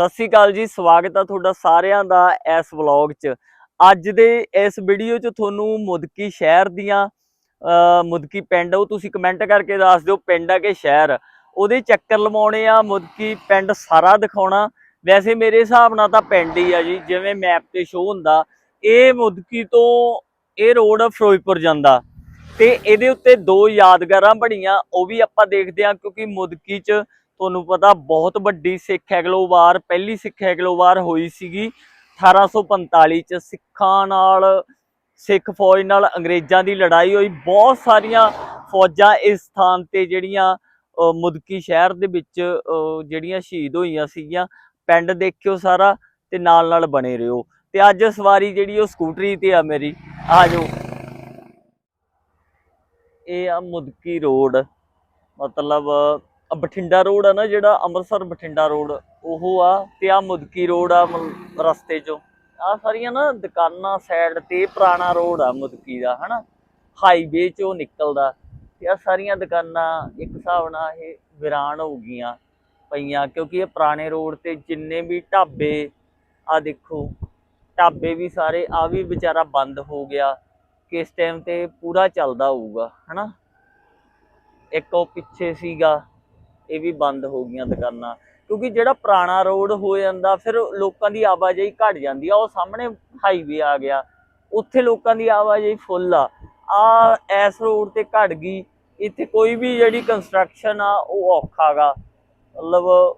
ਸਤਿ ਸ੍ਰੀ ਅਕਾਲ ਜੀ, ਸਵਾਗਤ ਆ ਤੁਹਾਡਾ ਸਾਰਿਆਂ ਦਾ ਇਸ ਵਲੌਗ 'ਚ। ਅੱਜ ਦੇ ਇਸ ਵੀਡੀਓ 'ਚ ਤੁਹਾਨੂੰ ਮੁਦਕੀ ਸ਼ਹਿਰ ਦੀਆਂ ਮੁਦਕੀ ਪਿੰਡ ਉਹ ਤੁਸੀਂ ਕਮੈਂਟ ਕਰਕੇ ਦੱਸ ਦਿਓ ਪਿੰਡ ਆ ਕਿ ਸ਼ਹਿਰ। ਉਹਦੇ ਚੱਕਰ ਲਵਾਉਣੇ ਆ, ਮੁਦਕੀ ਪਿੰਡ ਸਾਰਾ ਦਿਖਾਉਣਾ। ਵੈਸੇ ਮੇਰੇ ਹਿਸਾਬ ਨਾਲ ਤਾਂ ਪਿੰਡ ਹੀ ਆ ਜੀ, ਜਿਵੇਂ ਮੈਪ ਤੇ ਸ਼ੋ ਹੁੰਦਾ, ਇਹ ਮੁਦਕੀ ਤੋਂ ਇਹ ਰੋਡ ਫਿਰੋਜ਼ਪੁਰ ਜਾਂਦਾ। ਤੇ ਇਹਦੇ ਉੱਤੇ ਦੋ ਯਾਦਗਾਰਾਂ ਬਣੀਆਂ, ਉਹ ਵੀ ਆਪਾਂ ਦੇਖਦੇ ਹਾਂ ਕਿਉਂਕਿ ਮੁਦਕੀ 'ਚ ਤੁਹਾਨੂੰ ਪਤਾ ਬਹੁਤ ਵੱਡੀ ਸਿੱਖ ਐਗਲੋਵਾਰ ਪਹਿਲੀ ਸਿੱਖ ਐਗਲੋਵਾਰ ਹੋਈ ਸੀਗੀ 1845 ਚ। ਸਿੱਖਾਂ ਨਾਲ, ਸਿੱਖ ਫੌਜ ਨਾਲ ਅੰਗਰੇਜ਼ਾਂ ਦੀ ਲੜਾਈ ਹੋਈ। ਬਹੁਤ ਸਾਰੀਆਂ ਫੌਜਾਂ ਇਸ ਸਥਾਨ ਤੇ ਜਿਹੜੀਆਂ ਮੁਦਕੀ ਸ਼ਹਿਰ ਦੇ ਵਿੱਚ ਜਿਹੜੀਆਂ ਸ਼ਹੀਦ ਹੋਈਆਂ ਸੀਗੀਆਂ, ਪਿੰਡ ਦੇਖਿਓ ਸਾਰਾ ਤੇ ਨਾਲ ਨਾਲ ਬਣੇ ਰਹੋ। ਤੇ ਅੱਜ ਸਵਾਰੀ ਜਿਹੜੀ ਉਹ ਸਕੂਟਰੀ ਤੇ ਆ ਮੇਰੀ। ਆ ਜਾਓ। ਇਹ ਆ ਮੁਦਕੀ ਰੋਡ। ਮਤਲਬ ਬਠਿੰਡਾ ਰੋਡ ਆ ਨਾ ਜਿਹੜਾ ਅੰਮ੍ਰਿਤਸਰ ਬਠਿੰਡਾ ਰੋਡ, ਉਹ ਆ ਤੇ ਆ ਮੁਦਕੀ ਰੋਡ ਆ ਮਤਲਬ ਰਸਤੇ ਚੋਂ। ਆ ਸਾਰੀਆਂ ਨਾ ਦੁਕਾਨਾਂ ਸਾਈਡ ਤੇ ਪੁਰਾਣਾ ਰੋਡ ਆ ਮੁਦਕੀ ਦਾ, ਹਨਾ? ਹਾਈਵੇ ਚੋਂ ਨਿਕਲਦਾ। ਤੇ ਆ ਸਾਰੀਆਂ ਦੁਕਾਨਾਂ ਇੱਕ ਹਿਸਾਬ ਨਾਲ ਇਹ ਵਿਰਾਨ ਹੋ ਗਈਆਂ ਪਈਆਂ, ਕਿਉਂਕਿ ਇਹ ਪੁਰਾਣੇ ਰੋਡ ਤੇ ਜਿੰਨੇ ਵੀ ਢਾਬੇ ਆ ਦੇਖੋ, ਢਾਬੇ ਵੀ ਸਾਰੇ ਆ ਵੀ ਵਿਚਾਰਾ ਬੰਦ ਹੋ ਗਿਆ। ਕਿਸ ਟਾਈਮ ਤੇ ਪੂਰਾ ਚੱਲਦਾ ਹੋਊਗਾ, ਹਨਾ? ਇੱਕ ਉਹ ਪਿੱਛੇ ਸੀਗਾ ਇਹ ਵੀ ਬੰਦ ਹੋ ਗਈਆਂ ਦੁਕਾਨਾਂ। ਕਿਉਂਕਿ ਜਿਹੜਾ ਪੁਰਾਣਾ ਰੋਡ ਹੋ ਜਾਂਦਾ, ਫਿਰ ਲੋਕਾਂ ਦੀ ਆਵਾਜਾਈ ਘਟ ਜਾਂਦੀ ਆ। ਉਹ ਸਾਹਮਣੇ ਹਾਈਵੇ ਆ ਗਿਆ। ਉੱਥੇ ਲੋਕਾਂ ਦੀ ਆਵਾਜਾਈ ਫੁੱਲ ਆ। ਆ ਐਸ ਰੋਡ ਤੇ ਘਟ ਗਈ। ਇੱਥੇ ਕੋਈ ਵੀ ਜਿਹੜੀ ਕੰਸਟਰਕਸ਼ਨ ਆ, ਉਹ ਔਖਾਗਾ ਮਤਲਬ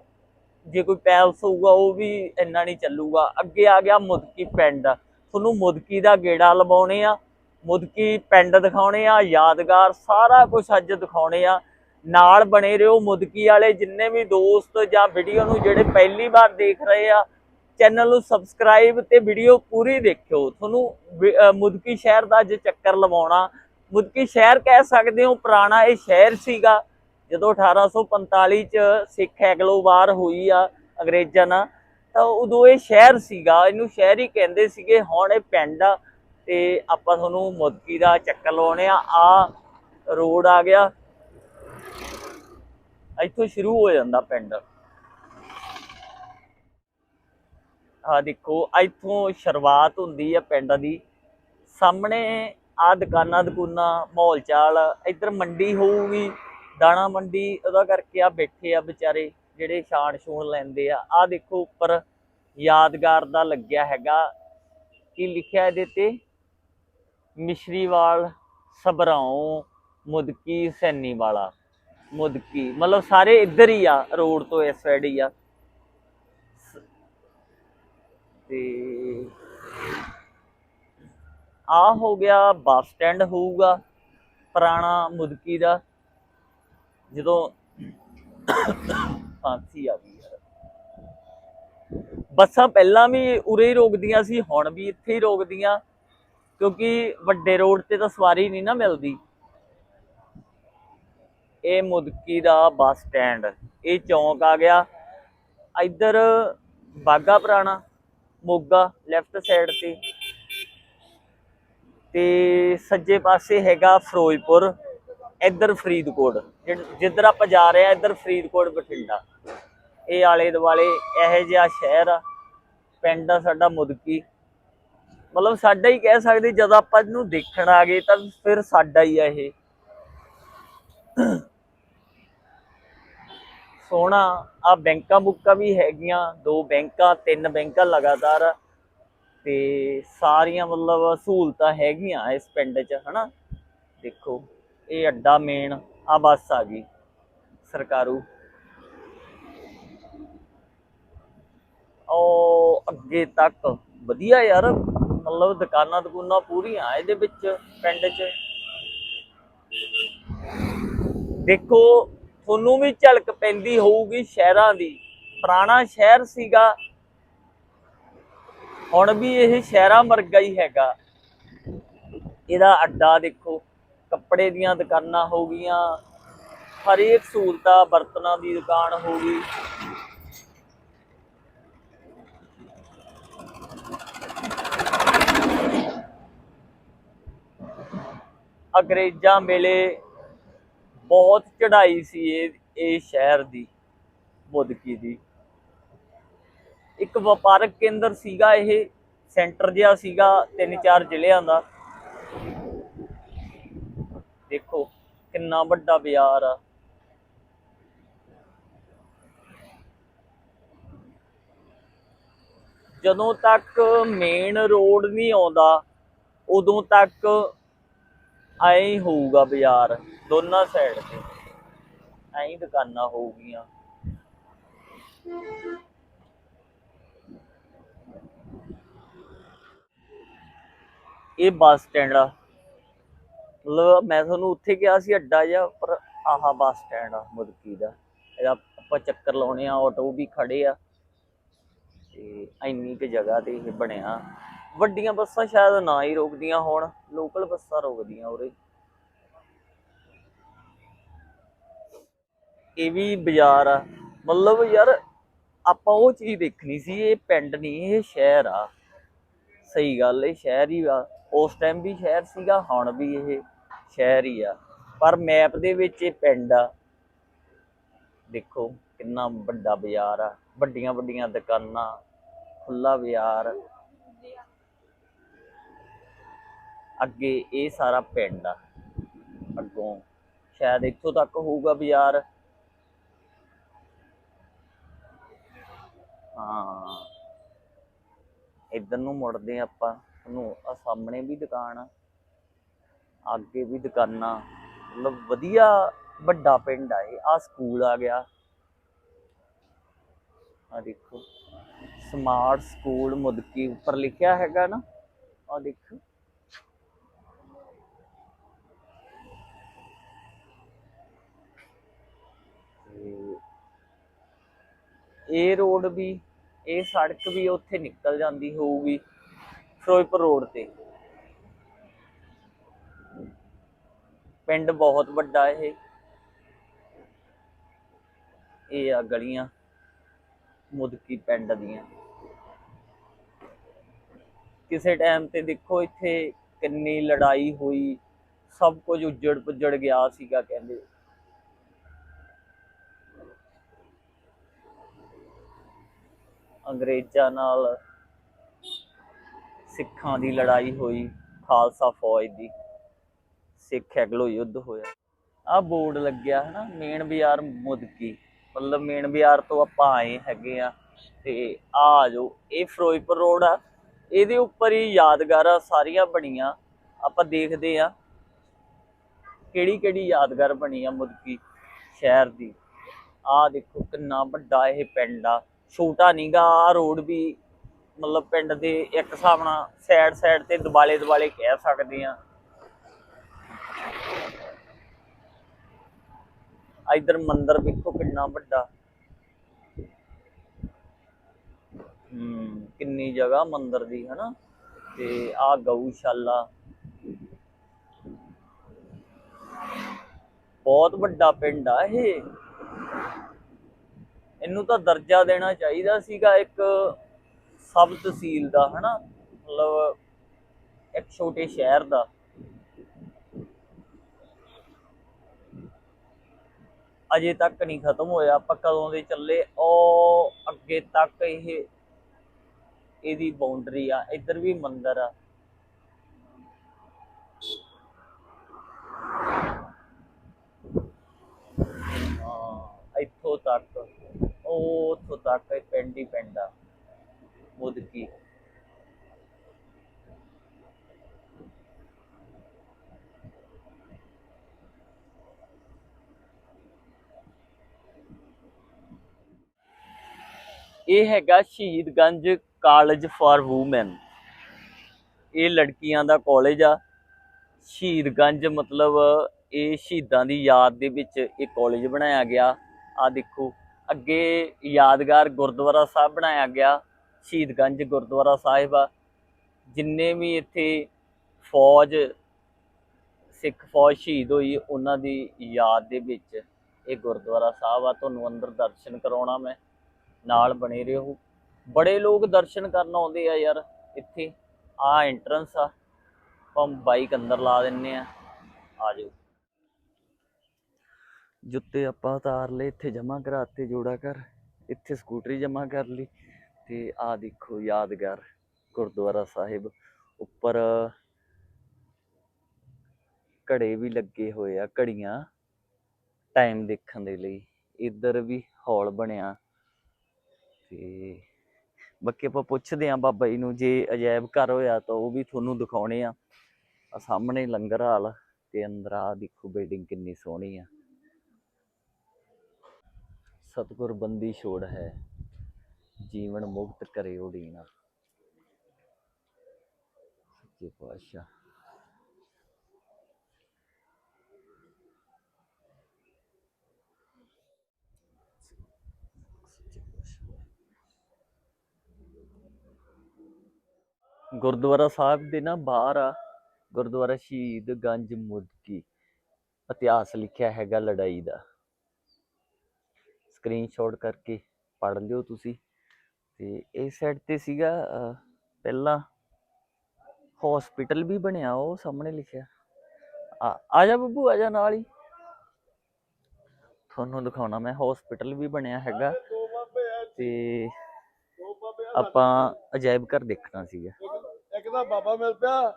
ਜੇ ਕੋਈ ਪੈਲਸ ਹੋਊਗਾ, ਉਹ ਵੀ ਇੰਨਾ ਨਹੀਂ ਚੱਲੂਗਾ। ਅੱਗੇ ਆ ਗਿਆ ਮੁਦਕੀ ਪਿੰਡ। ਤੁਹਾਨੂੰ ਮੁਦਕੀ ਦਾ ਗੇੜਾ ਲਵਾਉਣੇ ਆ, ਮੁਦਕੀ ਪਿੰਡ ਦਿਖਾਉਣੇ ਆ, ਯਾਦਗਾਰ ਸਾਰਾ ਕੁਝ ਅੱਜ ਦਿਖਾਉਣੇ ਆ। ਨਾਲ ਬਣੇ ਰਹੋ ਮੁਦਕੀ ਵਾਲੇ, ਜਿੰਨੇ ਵੀ ਦੋਸਤ ਜਾਂ ਵੀਡੀਓ ਨੂੰ ਜਿਹੜੇ ਪਹਿਲੀ ਵਾਰ ਦੇਖ ਰਹੇ ਆ ਚੈਨਲ ਨੂੰ ਸਬਸਕ੍ਰਾਈਬ ਤੇ ਵੀਡੀਓ ਪੂਰੀ ਦੇਖਿਓ। ਤੁਹਾਨੂੰ ਵਿ- ਮੁਦਕੀ ਸ਼ਹਿਰ ਦਾ ਅੱਜ ਚੱਕਰ ਲਵਾਉਣਾ। ਮੁਦਕੀ ਸ਼ਹਿਰ ਕਹਿ ਸਕਦੇ ਹੋ, ਪੁਰਾਣਾ ਇਹ ਸ਼ਹਿਰ ਸੀਗਾ, ਜਦੋਂ 1845 ਚ ਸਿੱਖ ਐਗਲੋਵਾਰ ਹੋਈ ਆ ਅੰਗਰੇਜ਼ਾਂ ਨਾਲ, ਤਾਂ ਉਦੋਂ ਇਹ ਸ਼ਹਿਰ ਸੀਗਾ। ਇਹਨੂੰ ਸ਼ਹਿਰ ਹੀ ਕਹਿੰਦੇ ਸੀਗੇ, ਹੁਣ ਇਹ ਪਿੰਡ ਆ। ਤੇ ਆਪਾਂ ਤੁਹਾਨੂੰ ਮੁਦਕੀ ਦਾ ਚੱਕਰ ਲਵਾਉਣੇ ਆ। ਆ ਰੋਡ ਆ ਗਿਆ। ਇੱਥੋਂ ਸ਼ੁਰੂ ਹੋ ਜਾਂਦਾ ਪਿੰਡ। ਆ ਦੇਖੋ, ਇੱਥੋਂ ਸ਼ੁਰੂਆਤ ਹੁੰਦੀ ਆ ਪਿੰਡ ਦੀ। ਸਾਹਮਣੇ ਆ ਦੁਕਾਨਾਂ ਦੁਕਾਨਾਂ, ਮਾਹੌਲ ਚਾਲ, ਇੱਧਰ ਮੰਡੀ ਹੋਊਗੀ, ਦਾਣਾ ਮੰਡੀ, ਉਹਦਾ ਕਰਕੇ ਆ ਬੈਠੇ ਆ ਵਿਚਾਰੇ, ਜਿਹੜੇ ਛਾਣ ਛੂਣ ਲੈਂਦੇ ਆ। ਆ ਦੇਖੋ, ਉੱਪਰ ਯਾਦਗਾਰ ਦਾ ਲੱਗਿਆ ਹੈਗਾ। ਕੀ ਲਿਖਿਆ ਇਹਦੇ ਤੇ? ਮਿਸ਼ਰੀਵਾਲ ਸਬਰਾਉ ਮੁਦਕੀ ਸੈਨੀ ਵਾਲਾ ਮੁਦਕੀ ਮਤਲਬ ਸਾਰੇ ਇੱਧਰ ਹੀ ਆ, ਰੋਡ ਤੋਂ ਇਸ ਸਾਈਡ ਹੀ ਆ। ਤੇ ਆ ਹੋ ਗਿਆ, ਬੱਸ ਸਟੈਂਡ ਹੋਊਗਾ, ਪੁਰਾਣਾ ਮੁਦਕੀ ਦਾ। ਜਦੋਂ ਫਾਂਸੀ ਆ ਗਈ ਯਾਰ। ਬੱਸਾਂ ਪਹਿਲਾਂ ਵੀ ਉਰੇ ਹੀ ਰੋਕਦੀਆਂ ਸੀ, ਹੁਣ ਵੀ ਇੱਥੇ ਹੀ ਰੋਕਦੀਆਂ। ਕਿਉਂਕਿ ਵੱਡੇ ਰੋਡ ਤੇ ਤਾਂ ਸਵਾਰੀ ਨਹੀਂ ਨਾ ਮਿਲਦੀ। ਇਹ ਮੁਦਕੀ ਦਾ ਬੱਸ ਸਟੈਂਡ। ਇਹ ਚੌਂਕ ਆ ਗਿਆ। ਇੱਧਰ ਬਾਗਾ ਪੁਰਾਣਾ, ਮੋਗਾ ਲੈਫਟ ਸਾਈਡ ਤੇ। ਤੇ ਸੱਜੇ ਪਾਸੇ ਹੈਗਾ ਫਿਰੋਜ਼ਪੁਰ, ਇੱਧਰ ਫਰੀਦਕੋਟ। ਜਿ- ਜਿੱਧਰ ਆਪਾਂ ਜਾ ਰਹੇ ਆ, ਇੱਧਰ ਫਰੀਦਕੋਟ, ਬਠਿੰਡਾ। ਇਹ ਆਲੇ ਦੁਆਲੇ ਇਹੋ ਜਿਹਾ ਸ਼ਹਿਰ ਆ। ਪਿੰਡ ਆ ਸਾਡਾ ਮੁਦਕੀ। ਮਤਲਬ ਸਾਡਾ ਹੀ ਕਹਿ ਸਕਦੇ, ਜਦੋਂ ਆਪਾਂ ਇਹਨੂੰ ਦੇਖਣ ਆ ਗਏ ਤਾਂ ਫਿਰ ਸਾਡਾ ਹੀ ਆ ਇਹ। ਸੋਹਣਾ, ਆ ਬੈਂਕਾਂ ਬੁੱਕਾਂ ਵੀ ਹੈਗੀਆਂ, ਦੋ ਬੈਂਕਾਂ, ਤਿੰਨ ਬੈਂਕਾਂ ਲਗਾਤਾਰ। ਤੇ ਸਾਰੀਆਂ ਮਤਲਬ ਸਹੂਲਤਾਂ ਹੈਗੀਆਂ ਇਸ ਪਿੰਡ 'ਚ, ਹਨਾ? ਦੇਖੋ, ਇਹ ਅੱਡਾ ਮੇਨ ਆ, ਬੱਸ ਆ ਗਈ, ਸਰਕਾਰੂ। ਉਹ ਅੱਗੇ ਤੱਕ, ਵਧੀਆ ਯਾਰ, ਮਤਲਬ ਦੁਕਾਨਾਂ ਦੁਕਾਨਾਂ ਪੂਰੀਆਂ ਇਹਦੇ ਵਿੱਚ, ਪਿੰਡ 'ਚ। ਦੇਖੋ ਤੁਹਾਨੂੰ ਵੀ ਝਲਕ ਪੈਂਦੀ ਹੋਊਗੀ ਸ਼ਹਿਰਾਂ ਦੀ। ਪੁਰਾਣਾ ਸ਼ਹਿਰ ਸੀਗਾ। ਹੁਣ ਵੀ ਇਹ ਸ਼ਹਿਰਾਂ ਵਰਗਾ ਹੀ ਹੈਗਾ। ਇਹਦਾ ਅੱਡਾ ਦੇਖੋ, ਕੱਪੜੇ ਦੀਆਂ ਦੁਕਾਨਾਂ ਹੋ ਗਈਆਂ। ਹਰੇਕ ਸਹੂਲਤਾਂ ਬਰਤਨਾਂ ਦੀ ਦੁਕਾਨ ਹੋ ਗਈ। ਅੰਗਰੇਜ਼ਾਂ ਵੇਲੇ ਬਹੁਤ ਚੜ੍ਹਾਈ ਸੀ ਇਹ ਇਹ ਸ਼ਹਿਰ ਦੀ ਮੁਦਕੀ ਦੀ। ਇੱਕ ਵਪਾਰਕ ਕੇਂਦਰ ਸੀਗਾ ਇਹ, ਸੈਂਟਰ ਜਿਹਾ ਸੀਗਾ ਤਿੰਨ ਚਾਰ ਜ਼ਿਲ੍ਹਿਆਂ ਦਾ। ਦੇਖੋ, ਕਿੰਨਾ ਵੱਡਾ ਬਾਜ਼ਾਰ ਆ। ਜਦੋਂ ਤੱਕ ਮੇਨ ਰੋਡ ਨਹੀਂ ਆਉਂਦਾ, ਉਦੋਂ ਤੱਕ ਐਂ ਹੀ ਹੋਊਗਾ ਬਾਜ਼ਾਰ। ਦੋਨਾਂ ਸਾਈਡ ਤੇ। ਐਂ ਦੁਕਾਨਾਂ ਹੋਊਗੀਆਂ। ਇਹ ਬੱਸ ਸਟੈਂਡ ਆ। ਮਤਲਬ ਮੈਂ ਤੁਹਾਨੂੰ ਉੱਥੇ ਕਿਹਾ ਸੀ ਅੱਡਾ ਜਿਹਾ, ਪਰ ਆਹ ਬੱਸ ਸਟੈਂਡ ਆ ਮੁਦਕੀ ਦਾ। ਇਹਦਾ ਆਪਾਂ ਚੱਕਰ ਲਾਉਣੇ ਆ ਆਟੋ ਵੀ ਖੜੇ ਆ। ਤੇ ਇੰਨੀ ਕੁ ਜਗ੍ਹਾ ਤੇ ਇਹ ਬਣਿਆ। ਵੱਡੀਆਂ ਬੱਸਾਂ ਸ਼ਾਇਦ ਨਾ ਹੀ ਰੋਕਦੀਆਂ ਹੋਣ। ਲੋਕਲ ਬੱਸਾਂ ਰੋਕਦੀਆਂ ਉਰੇ। ਇਹ ਵੀ ਬਾਜ਼ਾਰ ਆ। ਮਤਲਬ ਯਾਰ, ਆਪਾਂ ਉਹ ਚੀਜ਼ ਦੇਖਣੀ ਸੀ, ਇਹ ਪਿੰਡ ਨਹੀਂ, ਇਹ ਸ਼ਹਿਰ ਆ। ਸਹੀ ਗੱਲ, ਇਹ ਸ਼ਹਿਰ ਹੀ ਆ। ਉਸ ਟਾਈਮ ਵੀ ਸ਼ਹਿਰ ਸੀਗਾ, ਹੁਣ ਵੀ ਇਹ ਸ਼ਹਿਰ ਹੀ ਆ। ਪਰ ਮੈਪ ਦੇ ਵਿੱਚ ਇਹ ਪਿੰਡ ਆ। ਦੇਖੋ, ਕਿੰਨਾ ਵੱਡਾ ਬਾਜ਼ਾਰ ਆ। ਵੱਡੀਆਂ ਵੱਡੀਆਂ ਦੁਕਾਨਾਂ ਖੁੱਲਾ ਬਾਜ਼ਾਰ। ਅੱਗੇ ਇਹ ਸਾਰਾ ਪਿੰਡ ਆ। ਅੱਗੋਂ ਸ਼ਾਇਦ ਇੱਥੋਂ ਤੱਕ ਹੋਊਗਾ ਬਾਜ਼ਾਰ। ਹਾਂ। ਇੱਧਰ ਨੂੰ ਮੁੜਦੇ ਹਾਂ ਆਪਾਂ। ਨੂੰ ਆ ਸਾਹਮਣੇ ਵੀ ਦੁਕਾਨ ਆ। ਅੱਗੇ ਵੀ ਦੁਕਾਨਾਂ। ਮਤਲਬ ਵਧੀਆ ਵੱਡਾ ਪਿੰਡ ਆ ਇਹ। ਆ ਸਕੂਲ ਆ ਗਿਆ। ਆ ਦੇਖੋ। ਸਮਾਰਟ ਸਕੂਲ ਮੁਦਕੀ ਉੱਪਰ ਲਿਖਿਆ ਹੈਗਾ ਨਾ। ਆ ਦੇਖੋ। ਤੇ ਇਹ ਰੋਡ ਵੀ ਇਹ ਸੜਕ ਵੀ ਉੱਥੇ ਨਿਕਲ ਜਾਂਦੀ ਹੋਊਗੀ, ਫਿਰੋਜ਼ਪੁਰ ਰੋਡ ਤੇ। ਪਿੰਡ ਬਹੁਤ ਵੱਡਾ ਇਹ। ਇਹ ਆ ਗਲੀਆਂ, ਮੁਦਕੀ ਪਿੰਡ ਦੀਆਂ। ਕਿਸੇ ਟਾਈਮ ਤੇ ਦੇਖੋ ਇੱਥੇ ਕਿੰਨੀ ਲੜਾਈ ਹੋਈ, ਸਭ ਕੁਝ ਉਜੜ ਪੁੱਜੜ ਗਿਆ ਸੀਗਾ ਕਹਿੰਦੇ। ਅੰਗਰੇਜ਼ਾਂ ਨਾਲ ਸਿੱਖਾਂ ਦੀ ਲੜਾਈ ਹੋਈ, ਖਾਲਸਾ ਫੌਜ ਦੀ। ਸਿੱਖ ਐਗਲੋ ਯੁੱਧ ਹੋਇਆ। ਆ ਬੋਰਡ ਲੱਗਿਆ ਹਨਾ, ਮੇਨ ਬਾਜ਼ਾਰ ਮੁਦਕੀ। ਮਤਲਬ ਮੇਨ ਬਾਜ਼ਾਰ ਤੋਂ ਆਪਾਂ ਆਏ ਹੈਗੇ ਆ, ਤੇ ਆ ਆ ਜਾਓ। ਇਹ ਫਿਰੋਜ਼ਪੁਰ ਰੋਡ ਆ। ਇਹਦੇ ਉੱਪਰ ਹੀ ਯਾਦਗਾਰਾਂ ਸਾਰੀਆਂ ਬਣੀਆਂ। ਆਪਾਂ ਦੇਖਦੇ ਆ ਕਿਹੜੀ ਕਿਹੜੀ ਯਾਦਗਾਰ ਬਣੀ ਆ ਮੁਦਕੀ ਸ਼ਹਿਰ ਦੀ। ਆ ਦੇਖੋ ਕਿੰਨਾ ਵੱਡਾ ਇਹ ਪਿੰਡ ਆ। ਛੋਟਾ ਨੀਗਾ ਆ ਰੋਡ ਵੀ ਮਤਲਬ ਪਿੰਡ ਦੇ ਇੱਕ ਹਿਸਾਬ ਨਾਲ ਸਾਈਡ ਸਾਈਡ ਤੇ ਦਿਵਾਲੇ ਦਿਵਾਲੇ ਕਹਿ ਸਕਦੇ ਆ ਇਧਰ ਮੰਦਿਰ ਵੇਖੋ ਕਿੰਨਾ ਵੱਡਾ। ਹੂੰ, ਕਿੰਨੀ ਜਗ੍ਹਾ ਮੰਦਿਰ ਦੀ, ਹਨਾ? ਤੇ ਆ ਗਊਸ਼ਾਲਾ। ਬਹੁਤ ਵੱਡਾ ਪਿੰਡ ਆ ਇਹ। ਇਹਨੂੰ ਤਾਂ ਦਰਜਾ ਦੇਣਾ ਚਾਹੀਦਾ ਸੀਗਾ ਇੱਕ ਸਬ ਤਹਿਸੀਲ ਦਾ, ਹਨਾ? ਮਤਲਬ ਇੱਕ ਛੋਟੇ ਸ਼ਹਿਰ ਦਾ। ਅਜੇ ਤੱਕ ਨਹੀਂ ਖਤਮ ਹੋਇਆ, ਆਪਾਂ ਕਦੋਂ ਦੇ ਚੱਲੇ, ਉਹ ਅੱਗੇ ਤੱਕ ਇਹ, ਇਹਦੀ ਬਾਉਂਡਰੀ ਆ, ਇੱਧਰ ਵੀ ਮੰਦਿਰ ਆ। ਇੱਥੋਂ ਤੱਕ। ਉੱਥੋਂ ਤੱਕ ਪਿੰਡ ਹੀ ਪਿੰਡ ਆ ਮੁਦਕੀ ਇਹ ਹੈਗਾ ਸ਼ਹੀਦਗੰਜ ਕਾਲਜ ਫਾਰ ਔਮਨ ਇਹ ਲੜਕੀਆਂ ਦਾ ਕਾਲਜ ਆ। ਸ਼ਹੀਦਗੰਜ ਮਤਲਬ ਇਹ ਸ਼ਹੀਦਾਂ ਦੀ ਯਾਦ ਦੇ ਵਿੱਚ ਇਹ ਕਾਲਜ ਬਣਾਇਆ ਗਿਆ। ਆ ਦੇਖੋ। ਅੱਗੇ ਯਾਦਗਾਰ ਗੁਰਦੁਆਰਾ ਸਾਹਿਬ ਬਣਾਇਆ ਗਿਆ, ਸ਼ਹੀਦਗੰਜ ਗੁਰਦੁਆਰਾ ਸਾਹਿਬ ਆ। ਜਿੰਨੇ ਵੀ ਇੱਥੇ ਫੌਜ, ਸਿੱਖ ਫੌਜ ਸ਼ਹੀਦ ਹੋਈ, ਉਹਨਾਂ ਦੀ ਯਾਦ ਦੇ ਵਿੱਚ ਇਹ ਗੁਰਦੁਆਰਾ ਸਾਹਿਬ ਆ। ਤੁਹਾਨੂੰ ਅੰਦਰ ਦਰਸ਼ਨ ਕਰਾਉਣਾ ਮੈਂ, ਨਾਲ ਬਣੇ ਰਹੋ। ਬੜੇ ਲੋਕ ਦਰਸ਼ਨ ਕਰਨ ਆਉਂਦੇ ਆ ਯਾਰ ਇੱਥੇ। ਆ ਐਂਟਰੈਂਸ ਆ, ਆਪਾਂ ਬਾਈਕ ਅੰਦਰ ਲਾ ਦਿੰਨੇ ਆ। ਆ ਜਾਓ। ਜੁੱਤੇ ਆਪਾਂ ਉਤਾਰ ਲਏ, ਇੱਥੇ ਜਮਾ ਕਰਾਤੇ ਜੋੜਾ ਕਰ ਇੱਥੇ ਸਕੂਟਰੀ ਜਮਾ ਕਰ ਲਈ ਤੇ ਆ ਦੇਖੋ ਯਾਦਗਾਰ ਗੁਰਦੁਆਰਾ ਸਾਹਿਬ ਉੱਪਰ ਘੜੇ ਵੀ ਲੱਗੇ ਹੋਏ ਆ ਘੜੀਆਂ ਟਾਈਮ ਦੇਖਣ ਦੇ ਲਈ, ਇੱਧਰ ਵੀ ਹਾਲ ਬਣਿਆ ਤੇ ਬਾਕੀ ਆਪਾਂ ਪੁੱਛਦੇ ਆਂ ਬਾਬਾ ਜੀ ਨੂੰ, ਜੇ ਅਜਾਇਬ ਘਰ ਹੋਇਆ ਤਾਂ ਉਹ ਵੀ ਤੁਹਾਨੂੰ ਦਿਖਾਉਣੇ ਆ। ਆ ਸਾਹਮਣੇ ਲੰਗਰ ਹਾਲ ਤੇ ਅੰਦਰ ਆ ਦੇਖੋ ਬਿਲਡਿੰਗ ਕਿੰਨੀ ਸੋਹਣੀ ਆ। ਸਤਿਗੁਰ ਬੰਦੀ ਛੋੜ ਹੈ, ਜੀਵਨ ਮੁਕਤ ਕਰੇ ਉਡੀਨਾ ਪਾਤਸ਼ਾਹ ਸੱਚੇ ਪਾਤਸ਼ਾਹ। ਗੁਰਦੁਆਰਾ ਸਾਹਿਬ ਦੇ ਨਾ ਬਾਹਰ ਆ, ਗੁਰਦੁਆਰਾ ਸ਼ਹੀਦ ਗੰਜ ਮੁਦਕੀ। ਇਤਿਹਾਸ ਲਿਖਿਆ ਹੈਗਾ ਲੜਾਈ ਦਾ। ਸਕਰੀਨਸ਼ਾਟ ਕਰਕੇ ਪੜ੍ਹ ਲਿਓ ਤੁਸੀਂ। ਤੇ ਇਸ ਸਾਈਡ ਤੇ ਸੀਗਾ ਪਹਿਲਾਂ ਹਸਪੀਟਲ ਵੀ ਬਣਿਆ ਉਹ ਸਾਹਮਣੇ ਲਿਖਿਆ। ਆ ਜਾ ਬੱਬੂ ਆ ਜਾ ਨਾਲ ਹੀ। ਤੁਹਾਨੂੰ ਦਿਖਾਉਣਾ ਮੈਂ ਹਸਪੀਟਲ ਵੀ ਬਣਿਆ ਹੈਗਾ। ਤੇ ਆਪਾਂ ਅਜਾਇਬ ਘਰ ਦੇਖਣਾ ਸੀਗਾ। ਇੱਕ- ਦਾ ਬਾਬਾ ਮਿਲ ਪਿਆ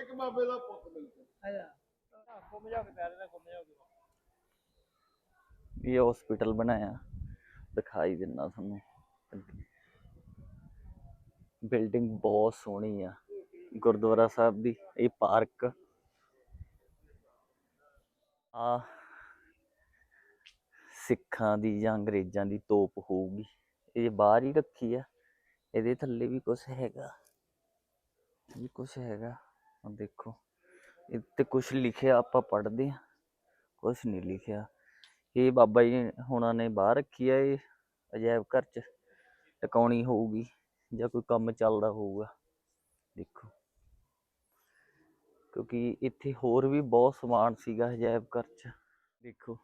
ਇੱਕ ਬਾਬੇ ਦਾ ਪੁੱਤ ਮਿਲ ਪਿਆ। ਘੁੰਮ ਜਾ ਕੇ ਪਿਆਰੇ ਨਾਲ ਘੁੰਮ ਜਾ ਕੇ। ਇਹ ਹਸਪੀਟਲ ਬਣਾਇਆ। ਦਿਖਾਈ ਦਿੰਦਾ ਤੁਹਾਨੂੰ। ਬਿਲਡਿੰਗ ਬਹੁਤ ਸੋਹਣੀ ਆ। ਗੁਰਦੁਆਰਾ ਸਾਹਿਬ ਦੀ ਇਹ ਪਾਰਕ। ਆ ਸਿੱਖਾਂ ਦੀ ਜਾਂ ਅੰਗਰੇਜ਼ਾਂ ਦੀ ਤੋਪ ਹੋਊਗੀ। ਇਹ ਬਾਹਰ ਹੀ ਰੱਖੀ ਆ। ਇਹਦੇ ਥੱਲੇ ਵੀ ਕੁਝ ਹੈਗਾ। ਵੀ ਕੁਝ ਹੈਗਾ। ਆ ਦੇਖੋ। ਤੇ ਕੁਝ ਲਿਖਿਆ ਆਪਾਂ ਪੜ੍ਹਦੇ ਆ। ਕੁਝ ਨਹੀਂ ਲਿਖਿਆ। ਇਹ ਬਾਬਾ ਜੀ ਹੁਣਾਂ ਨੇ ਬਾਹਰ ਰੱਖੀ ਆ ਇਹ ਅਜਾਇਬ ਘਰ ਚ, ਟਿਕਾਉਣੀ ਹੋਊਗੀ ਜਾਂ ਕੋਈ ਕੰਮ ਚੱਲਦਾ ਹੋਊਗਾ। ਦੇਖੋ। ਕਿਉਂਕਿ ਇੱਥੇ ਹੋਰ ਵੀ ਬਹੁਤ ਸਮਾਨ ਸੀਗਾ ਅਜਾਇਬ ਘਰ ਚ। ਦੇਖੋ।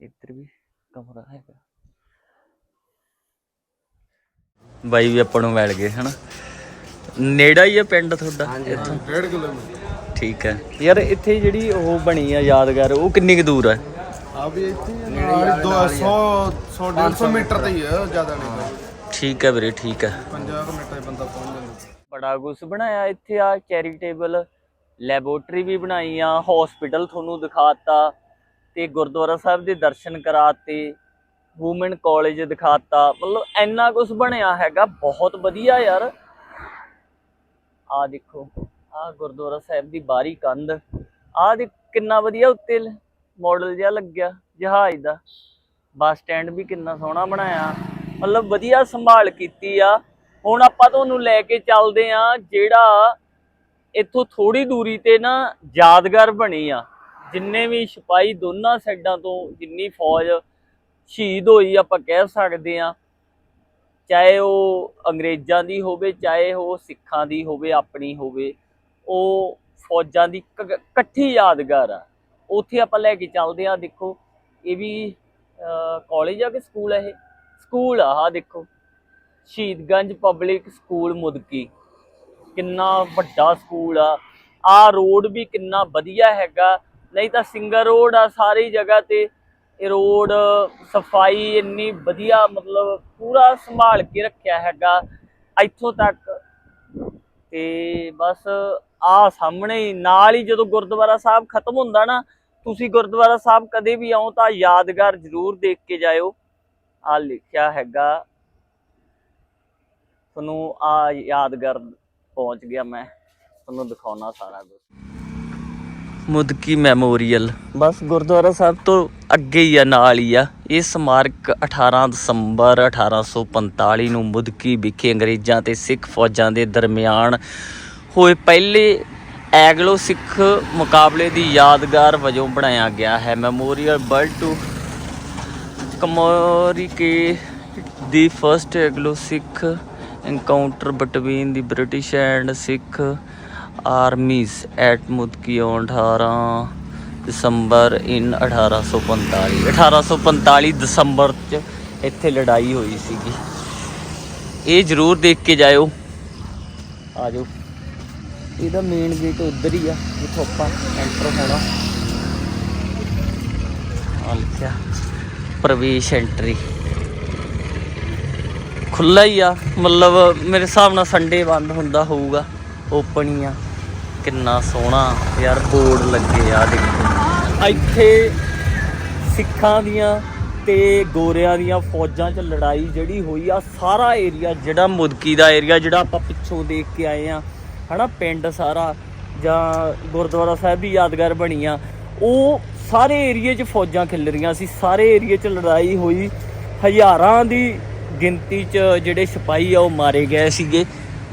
ਇੱਧਰ ਵੀ ਕਮਰਾ ਹੈਗਾ। ਬਾਈ ਵੀ ਆਪਾਂ ਨੂੰ ਮਿਲ ਗਏ, ਹਨਾ। ਨੇੜਾ ਹੀ ਆ ਪਿੰਡ ਤੁਹਾਡਾ? ਇੱਥੋਂ 1.5 ਕਿਲੋਮੀਟਰ। ਠੀਕ ਹੈ। ਯਾਰ ਇੱਥੇ ਜਿਹੜੀ ਉਹ ਬਣੀ ਆ ਯਾਦਗਾਰ ਉਹ ਕਿੰਨੀ ਕੁ ਦੂਰ ਹੈ? ਆ ਵੀ ਇੱਥੇ ਨਾਲ 200 100 150 ਮੀਟਰ ਤੇ ਹੀ ਆ ਜ਼ਿਆਦਾ ਨਹੀਂ ਠੀਕ ਹੈ ਵੀਰੇ ਠੀਕ ਹੈ। 50 ਮਿੰਟਾਂ ਬੰਦਾ ਪਹੁੰਚ ਜਾਂਦਾ। ਬੜਾ ਕੁਛ ਬਣਾਇਆ ਇੱਥੇ ਆ ਚੈਰੀਟੇਬਲ ਲੈਬੋਰਟਰੀ ਵੀ ਬਣਾਈ ਆ ਹਸਪੀਟਲ ਤੁਹਾਨੂੰ ਦਿਖਾਤਾ ਤੇ ਗੁਰਦੁਆਰਾ ਸਾਹਿਬ ਦੇ ਦਰਸ਼ਨ ਕਰਾਤੇ ਵੂਮਨ ਕਾਲਜ ਦਿਖਾਤਾ ਮਤਲਬ ਇੰਨਾ ਕੁਝ ਬਣਿਆ ਹੈਗਾ ਬਹੁਤ ਵਧੀਆ ਯਾਰ। ਆ ਦੇਖੋ। ਆ ਗੁਰਦੁਆਰਾ ਸਾਹਿਬ ਦੀ ਬਾਹਰੀ ਕੰਧ। ਆ ਦੇ ਕਿੰਨਾ ਵਧੀਆ ਉੱਤੇ ਮਾਡਲ ਜਿਹਾ ਲੱਗਿਆ, ਜਹਾਜ਼ ਦਾ। ਬੱਸ ਸਟੈਂਡ ਵੀ ਕਿੰਨਾ ਸੋਹਣਾ ਬਣਾਇਆ। ਮਤਲਬ ਵਧੀਆ ਸੰਭਾਲ ਕੀਤੀ ਆ। ਹੁਣ ਆਪਾਂ ਤੁਹਾਨੂੰ ਲੈ ਕੇ ਚੱਲਦੇ ਆ ਜਿਹੜਾ ਇੱਥੋਂ ਥੋੜੀ ਦੂਰੀ ਤੇ ਨਾ ਯਾਦਗਾਰ ਬਣੀ ਆ। ਜਿੰਨੇ ਵੀ ਸਿਪਾਹੀ ਦੋਨਾਂ ਸਾਈਡਾਂ ਤੋਂ ਜਿੰਨੀ ਫੌਜ ਸ਼ਹੀਦ ਹੋਈ ਆਪਾਂ ਕਹਿ ਸਕਦੇ ਆ ਚਾਹੇ ਉਹ ਅੰਗਰੇਜ਼ਾਂ ਦੀ ਹੋਵੇ, ਚਾਹੇ ਉਹ ਸਿੱਖਾਂ ਦੀ ਹੋਵੇ, ਆਪਣੀ ਹੋਵੇ। ਉਹ ਫੌਜਾਂ ਦੀ ਕ- ਇਕੱਠੀ ਯਾਦਗਾਰ ਆ। ਉੱਥੇ ਆਪਾਂ ਲੈ ਕੇ ਚੱਲਦੇ ਆ ਦੇਖੋ। ਇਹ ਵੀ ਕਾਲਜ ਆ ਕਿ ਸਕੂਲ ਆ ਇਹ? ਸਕੂਲ ਆ, ਆਹ ਦੇਖੋ। Shahidganj public school Mudki. ਕਿੰਨਾ ਵੱਡਾ ਸਕੂਲ ਆ। ਆ ਰੋਡ ਵੀ ਕਿੰਨਾ ਵਧੀਆ ਹੈਗਾ। ਨਹੀਂ ਤਾਂ ਸਿੰਗਰ ਰੋਡ ਆ ਸਾਰੀ ਜਗ੍ਹਾ ਤੇ। ਇਹ ਰੋਡ ਸਫ਼ਾਈ ਇੰਨੀ ਵਧੀਆ, ਮਤਲਬ ਪੂਰਾ ਸੰਭਾਲ ਕੇ ਰੱਖਿਆ ਹੈਗਾ। ਇੱਥੋਂ ਤੱਕ। ਤੇ ਬਸ ਆ ਸਾਹਮਣੇ ਹੀ, ਨਾਲ ਹੀ ਜਦੋਂ ਗੁਰਦੁਆਰਾ ਸਾਹਿਬ ਖਤਮ ਹੁੰਦਾ ਨਾ, ਤੁਸੀਂ ਗੁਰਦੁਆਰਾ ਸਾਹਿਬ ਕਦੇ ਵੀ ਆਓ ਤਾਂ ਯਾਦਗਾਰ ਜ਼ਰੂਰ ਦੇਖ ਕੇ ਜਾਇਓ। ਆ ਲਿਖਿਆ ਹੈਗਾ, ਤੁਹਾਨੂੰ ਆ ਯਾਦਗਾਰ ਪਹੁੰਚ ਗਿਆ ਮੈਂ, ਤੁਹਾਨੂੰ ਦਿਖਾਉਣਾ ਸਾਰਾ ਕੁਝ ਮੁਦਕੀ ਮੈਮੋਰੀਅਲ, ਬਸ ਗੁਰਦੁਆਰਾ ਸਾਹਿਬ ਤੋਂ ਅੱਗੇ ਹੀ ਆ, ਨਾਲ ਹੀ ਆ। ਇਹ ਸਮਾਰਕ 18 ਦਸੰਬਰ 1845 ਨੂੰ ਮੁਦਕੀ ਵਿਖੇ ਅੰਗਰੇਜ਼ਾਂ ਤੇ ਸਿੱਖ ਫੌਜਾਂ ਦੇ ਦਰਮਿਆਨ ਹੋਏ ਪਹਿਲੇ ਐਗਲੋ ਸਿੱਖ ਮੁਕਾਬਲੇ ਦੀ ਯਾਦਗਾਰ ਵਜੋਂ ਬਣਾਇਆ ਗਿਆ ਹੈ memorial bird to ਕਮੋਰੀਕੇ the first Anglo Sikh encounter between the British and Sikh armies at ਮੁਦਕੀਓ 18 December in 1845 1845 ਦਸੰਬਰ ਚ ਇੱਥੇ ਲੜਾਈ ਹੋਈ ਸੀਗੀ ਇਹ ਜ਼ਰੂਰ ਦੇਖ ਕੇ ਜਾਇਓ ਆਜੋ ਇਹਦਾ ਮੇਨ ਗੇਟ ਉਧਰ ਹੀ ਆ ਜਿੱਥੋਂ ਆਪਾਂ ਐਂਟਰ ਹੋਣਾ। ਆ ਲਿਖਿਆ, ਪ੍ਰਵੇਸ਼ ਐਂਟਰੀ ਖੁੱਲਾ ਹੀ ਆ, ਮਤਲਬ ਮੇਰੇ ਹਿਸਾਬ ਨਾਲ ਸੰਡੇ ਬੰਦ ਹੁੰਦਾ ਹੋਊਗਾ ਓਪਨ ਹੀ ਆ। ਕਿੰਨਾ ਸੋਹਣਾ, ਯਾਰ ਬੋਰਡ ਲੱਗੇ ਆ, ਦੇਖੋ। ਇੱਥੇ ਸਿੱਖਾਂ ਦੀਆਂ ਤੇ ਗੋਰਿਆਂ ਦੀਆਂ ਫੌਜਾਂ 'ਚ ਲੜਾਈ ਜਿਹੜੀ ਹੋਈ ਆ, ਸਾਰਾ ਏਰੀਆ ਜਿਹੜਾ ਮੁਦਕੀ ਦਾ ਏਰੀਆ ਜਿਹੜਾ ਆਪਾਂ ਪਿੱਛੋਂ ਦੇਖ ਕੇ ਆਏ ਆ ਹਨਾ, ਪਿੰਡ ਸਾਰਾ ਜਾਂ ਗੁਰਦੁਆਰਾ ਸਾਹਿਬ ਵੀ ਯਾਦਗਾਰ ਬਣੀ ਆ, ਉਹ ਸਾਰੇ ਏਰੀਏ 'ਚ ਫੌਜਾਂ ਖਿਲ ਰਹੀਆਂ ਸੀ, ਸਾਰੇ ਏਰੀਏ 'ਚ ਲੜਾਈ ਹੋਈ। ਹਜ਼ਾਰਾਂ ਦੀ ਗਿਣਤੀ 'ਚ ਜਿਹੜੇ ਸਿਪਾਹੀ ਆ, ਉਹ ਮਾਰੇ ਗਏ ਸੀਗੇ।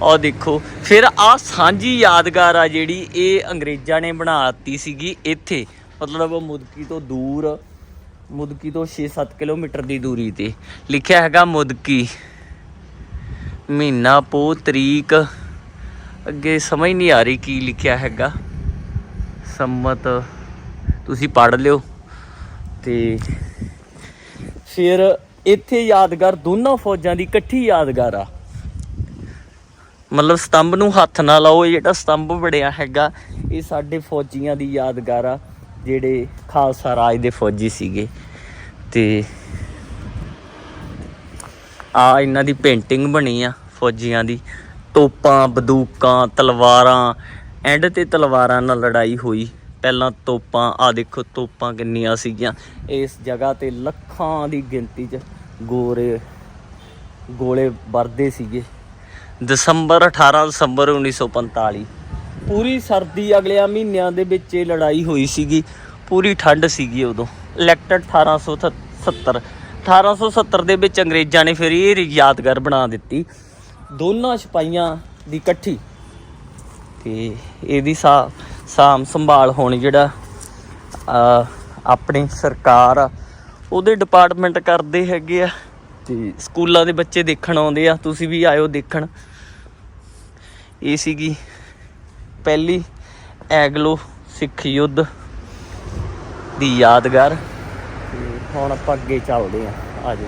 ਆਹ ਦੇਖੋ, ਫਿਰ ਆ ਸਾਂਝੀ ਯਾਦਗਾਰ ਆ ਜਿਹੜੀ ਇਹ ਅੰਗਰੇਜ਼ਾਂ ਨੇ ਬਣਾਤੀ ਸੀਗੀ ਇੱਥੇ। ਮਤਲਬ ਮੁਦਕੀ ਤੋਂ ਦੂਰ, ਮੁਦਕੀ ਤੋਂ 6-7 ਕਿਲੋਮੀਟਰ ਦੀ ਦੂਰੀ ਤੇ। ਲਿਖਿਆ ਹੈਗਾ ਮੁਦਕੀ। ਮਹੀਨਾ ਪੋ ਤਰੀਕ ਅੱਗੇ ਸਮਝ ਨਹੀਂ ਆ ਰਹੀ ਕੀ ਲਿਖਿਆ ਹੈਗਾ। ਸੰਮਤ ਤੁਸੀਂ ਪੜ੍ਹ ਲਿਓ ਤੇ ਫਿਰ ਇੱਥੇ ਯਾਦਗਾਰ ਦੋਨਾਂ ਫੌਜਾਂ ਦੀ ਇਕੱਠੀ ਯਾਦਗਾਰ ਆ। ਮਤਲਬ ਸਤੰਭ ਨੂੰ ਹੱਥ ਨਾ ਲਾਓ, ਇਹ ਜਿਹੜਾ ਸਤੰਭ ਬਣਿਆ ਹੈਗਾ, ਇਹ ਸਾਡੇ ਫੌਜੀਆਂ ਦੀ ਯਾਦਗਾਰ ਆ, ਜਿਹੜੇ ਖਾਲਸਾ ਰਾਜ ਦੇ ਫੌਜੀ ਸੀਗੇ। ਤੇ ਆ ਇਹਨਾਂ ਦੀ ਪੇਂਟਿੰਗ ਬਣੀ ਆ ਫੌਜੀਆਂ ਦੀ। ਤੋਪਾਂ, ਬੰਦੂਕਾਂ, ਤਲਵਾਰਾਂ, ਐਂਡ ਤੇ ਤਲਵਾਰਾਂ ਨਾਲ ਲੜਾਈ ਹੋਈ। ਪਹਿਲਾਂ ਤੋਪਾਂ ਆ ਦੇਖੋ ਤੋਪਾਂ ਕਿੰਨੀਆਂ ਸੀਗੀਆਂ। ਇਸ ਜਗ੍ਹਾ ਤੇ ਲੱਖਾਂ ਦੀ ਗਿਣਤੀ 'ਚ ਗੋਰੇ, ਗੋਲੇ ਵਰਦੇ ਸੀਗੇ। ਦਸੰਬਰ 18 ਦਸੰਬਰ 1945 ਪੂਰੀ ਸਰਦੀ ਅਗਲਿਆਂ ਮਹੀਨਿਆਂ ਦੇ ਵਿੱਚ ਇਹ ਲੜਾਈ ਹੋਈ ਸੀਗੀ। ਪੂਰੀ ਠੰਡ ਸੀਗੀ ਉਦੋਂ। ਇਲੈਕਟਡ 1870 1870 ਦੇ ਵਿੱਚ ਅੰਗਰੇਜ਼ਾਂ ਨੇ ਫਿਰ ਇਹ ਯਾਦਗਾਰ ਬਣਾ ਦਿੱਤੀ। ਦੋਨਾਂ ਸਿਪਾਹੀਆਂ ਦੀ ਇਕੱਠੀ। ਤੇ ਇਹਦੀ ਸਾ ਸਾਮ ਸੰਭਾਲ ਹੁਣ ਜਿਹੜਾ ਆਪਣੀ ਸਰਕਾਰ ਆ, ਉਹਦੇ ਡਿਪਾਰਟਮੈਂਟ ਕਰਦੇ ਹੈਗੇ ਆ। ਤੇ ਸਕੂਲਾਂ ਦੇ ਬੱਚੇ ਦੇਖਣ ਆਉਂਦੇ ਆ, ਤੁਸੀਂ ਵੀ ਆਇਓ ਦੇਖਣ। ਇਹ ਸੀਗੀ ਪਹਿਲੀ ਐਗਲੋ ਸਿੱਖ ਯੁੱਧ ਦੀ ਯਾਦਗਾਰ। ਤੇ ਹੁਣ ਆਪਾਂ ਅੱਗੇ ਚੱਲਦੇ ਆ ਆਜੋ